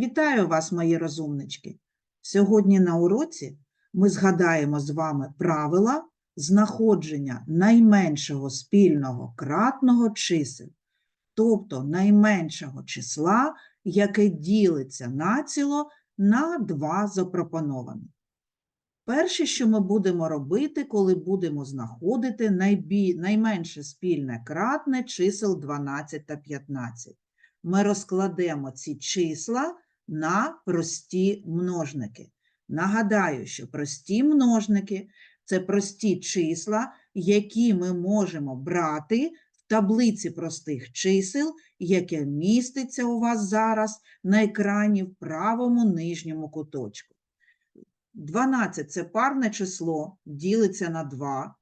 Вітаю вас, мої розумнички! Сьогодні на уроці ми згадаємо з вами правила знаходження найменшого спільного кратного чисел, тобто найменшого числа, яке ділиться націло на два запропоновані. Перше, що ми будемо робити, коли будемо знаходити найбі... найменше спільне кратне чисел 12 та 15. Ми розкладемо ці числа на прості множники. Нагадаю, що прості множники це прості числа, які ми можемо брати в таблиці простих чисел, яке міститься у вас зараз на екрані в правому нижньому куточку. 12 – це парне число, ділиться на 2.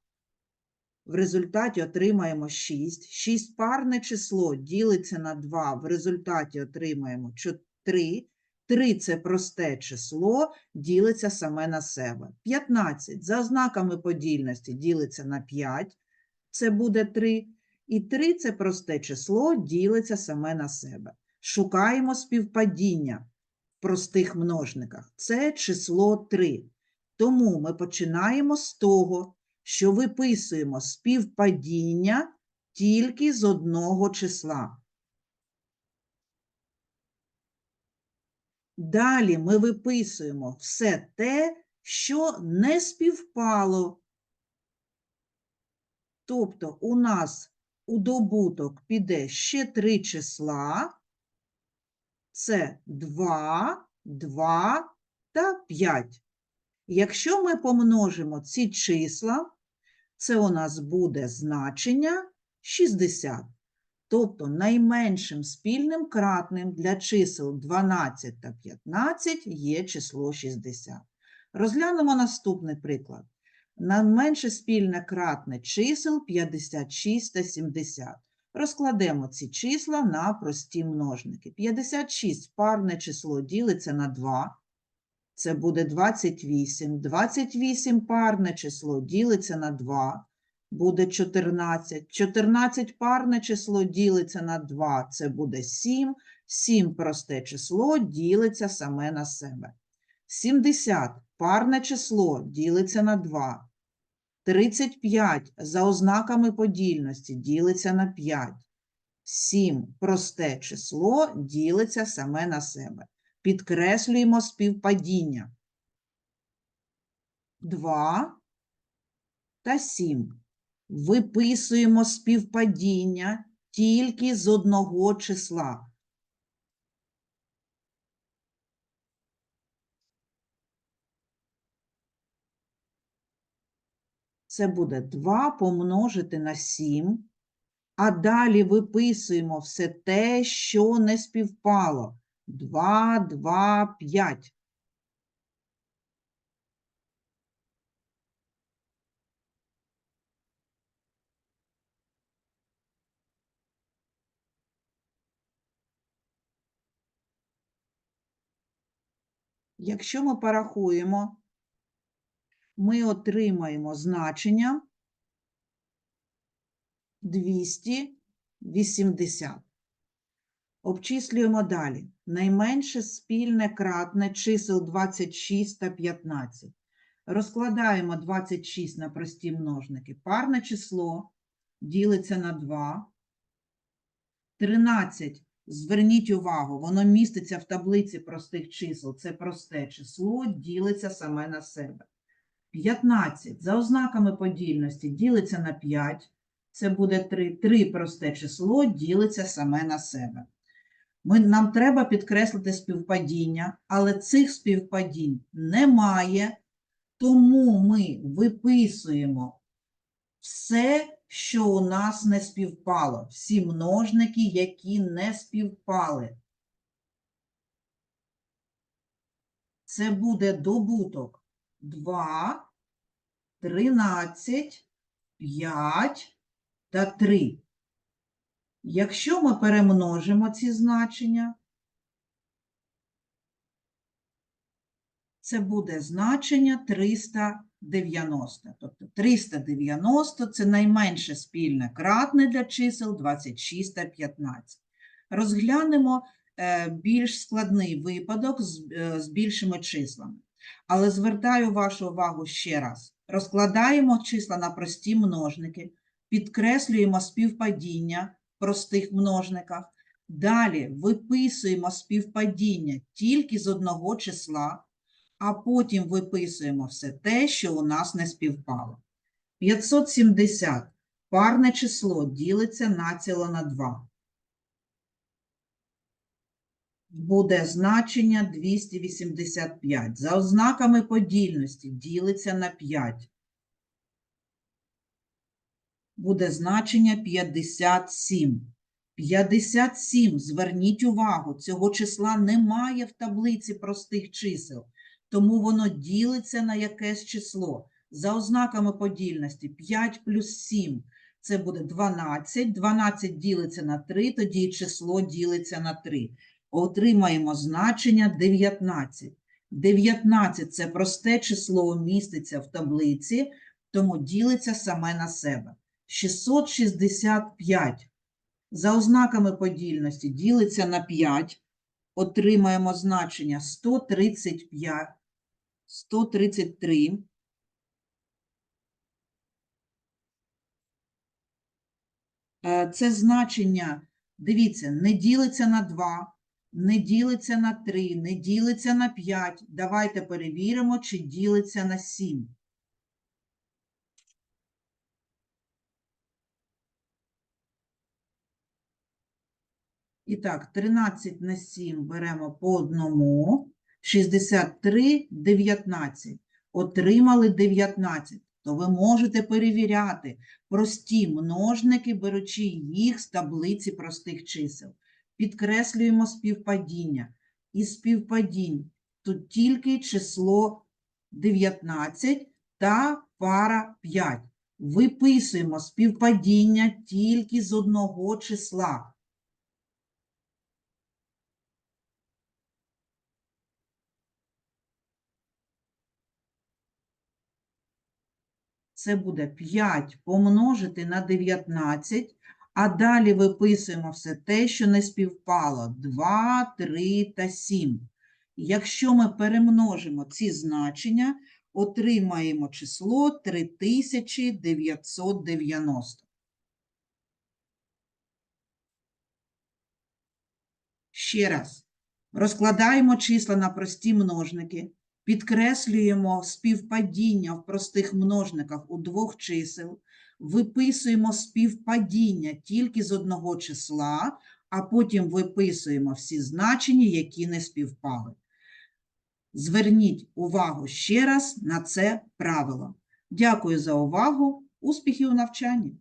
В результаті отримаємо 6. 6 парне число ділиться на 2. В результаті отримаємо 3. 3 – це просте число, ділиться саме на себе. 15 за ознаками подільності ділиться на 5. Це буде 3. І 3 – це просте число, ділиться саме на себе. Шукаємо співпадіння в простих множниках. Це число 3. Тому ми починаємо з того, що виписуємо співпадіння тільки з одного числа. Далі ми виписуємо все те, що не співпало. Тобто у нас у добуток піде ще три числа. Це 2, 2 та 5. Якщо ми помножимо ці числа, це у нас буде значення 60. Тобто найменшим спільним кратним для чисел 12 та 15 є число 60. Розглянемо наступний приклад. Найменше спільне кратне чисел 56 та 70. Розкладемо ці числа на прості множники. 56 парне число ділиться на 2. Це буде 28. 28 парне число ділиться на 2. Буде 14. 14 парне число ділиться на 2. Це буде 7. 7 просте число ділиться саме на себе. 70 парне число ділиться на 2. 35 за ознаками подільності ділиться на 5. 7 просте число ділиться саме на себе. Підкреслюємо співпадіння. 2 та 7. Виписуємо співпадіння тільки з одного числа. Це буде 2 помножити на 7, а далі виписуємо все те, що не співпало. 2, 2, 5. Якщо ми порахуємо, ми отримаємо значення 280. Обчислюємо далі. Найменше спільне кратне чисел 26 та 15. Розкладаємо 26 на прості множники. Парне число ділиться на 2. 13. Зверніть увагу, воно міститься в таблиці простих чисел. Це просте число, ділиться саме на себе. 15. За ознаками подільності ділиться на 5. Це буде 3. 3 просте число ділиться саме на себе. Ми, Нам треба підкреслити співпадіння, але цих співпадінь немає, тому ми виписуємо все, що у нас не співпало, всі множники, які не співпали. Це буде добуток 2, 13, 5 та 3. Якщо ми перемножимо ці значення, це буде значення 390. Тобто 390 – це найменше спільне кратне для чисел 26 та 15. Розглянемо е, більш складний випадок е, з більшими числами. Але звертаю вашу увагу ще раз. Розкладаємо числа на прості множники, підкреслюємо співпадіння в простих множниках. Далі виписуємо співпадіння тільки з одного числа, а потім виписуємо все те, що у нас не співпало. 570 парне число ділиться націло на 2. Буде значення 285. За ознаками подільності ділиться на 5. Буде значення 57. 57, зверніть увагу, цього числа немає в таблиці простих чисел, тому воно ділиться на якесь число. За ознаками подільності 5 плюс 7 – це буде 12, 12 ділиться на 3, тоді число ділиться на 3. Отримаємо значення 19. 19 – це просте число, міститься в таблиці, тому ділиться саме на себе. 665 за ознаками подільності ділиться на 5, отримаємо значення 135, 133. Е, Це значення, дивіться, не ділиться на 2, не ділиться на 3, не ділиться на 5. Давайте перевіримо, чи ділиться на 7. І так, 13 на 7 беремо по одному, 63, 19. Отримали 19. То ви можете перевіряти прості множники, беручи їх з таблиці простих чисел. Підкреслюємо співпадіння. Із співпадінь тут тільки число 19 та пара 5. Виписуємо співпадіння тільки з одного числа. Це буде 5 помножити на 19, а далі виписуємо все те, що не співпало. 2, 3 та 7. Якщо ми перемножимо ці значення, отримаємо число 3990. Ще раз. Розкладаємо числа на прості множники. Підкреслюємо співпадіння в простих множниках у двох чисел, виписуємо співпадіння тільки з одного числа, а потім виписуємо всі значення, які не співпали. Зверніть увагу ще раз на це правило. Дякую за увагу. Успіхів у навчанні!